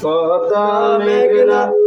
পদ্মা মেঘনা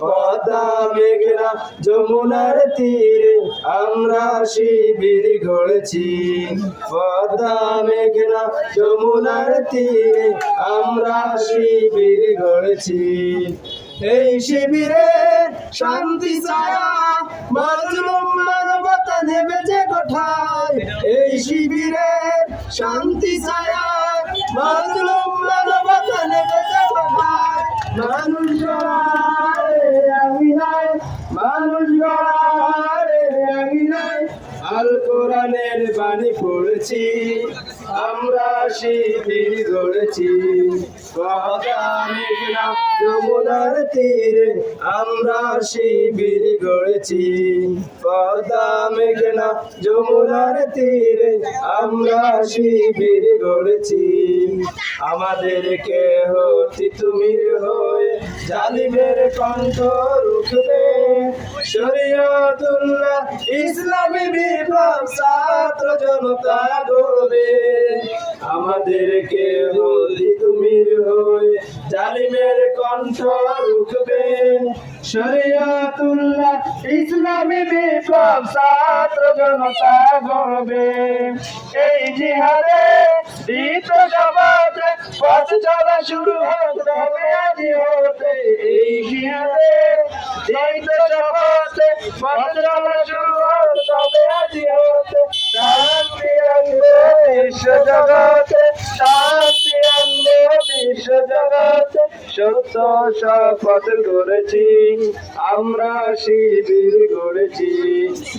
পদ্মা মেঘনা যমুনার তীরে আমরা শিবির গড়েছি। পদ্মা মেঘনা যমুনার তীরে আমরা শিবির গড়েছি। এই শিবিরে শান্তি ছায়া মানবতা নেমেছে কোঠায়। এই শিবিরে শান্তি ছায়া মাজলুম মানবতা কোঠায় মানুষ আমি পড়েছি আমরা শিবির গড়েছি যমুনার তীরে আমরা শিবির গড়েছি। পদ্মা মেঘনা যমুনার তীরে আমরা শিবির গড়েছি। আমাদেরকে হতি তুমি হয়ে জালিমের কণ্ঠ রুখবে। শরীয়তুল্লাহ ইসলামী বিপ্লব ছাত্র জনতা গড়বে। আমাদেরকে হলি তুমি হয়ে জালিমের কণ্ঠ রুখবে শরীয়তুল্লাহ ইসলামী বিপ্লব ছাত্র জনতা গড়বে এই জিহাদে দ্বিত সমাজে পথ চলা শুরু হবে এই জিহাদে দ্বিত সমাজে পথ চলা শুরু হবে আজি হতে। শান্তি আনবে বিশ্ব জগতে শান্তি করেছি, আমরা শিবির করেছি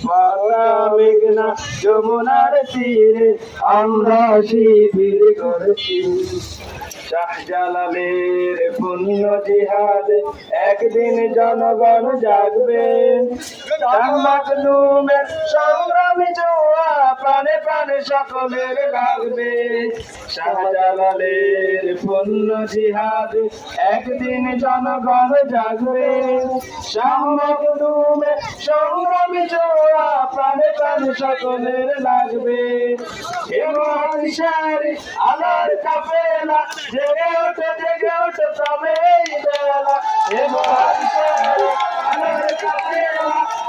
মাতা মেঘনা যমুনার তীরে আমরা শিবির করেছি শাহজালালের পুণ্য জিহাদ একদিন জনগণ জাগবে মাকলুমের সংগ্রামী প্রাণে প্রাণে সকলের লাগবে শাহজালালের পুণ্য জিহাদ একদিন জনগণ জাগবে। শাহ মাকলুমের সংগ্রামী জোয়া, প্রাণে প্রাণে সকলের লাগবে। আলোর কাফেলা জেগে ওঠে জেগে ওঠে তবে বেলা। হে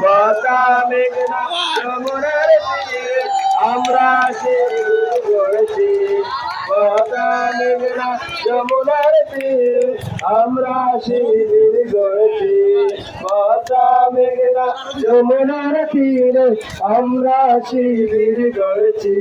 পতা মেঘনা যমুনার তীরে আমরা শিবির গড়েছি পতা মেঘনা যমুনার তীরে আমরা শিবির গড়েছি পতা মেঘনা যমুনার তীরে আমরা শিবির গড়েছি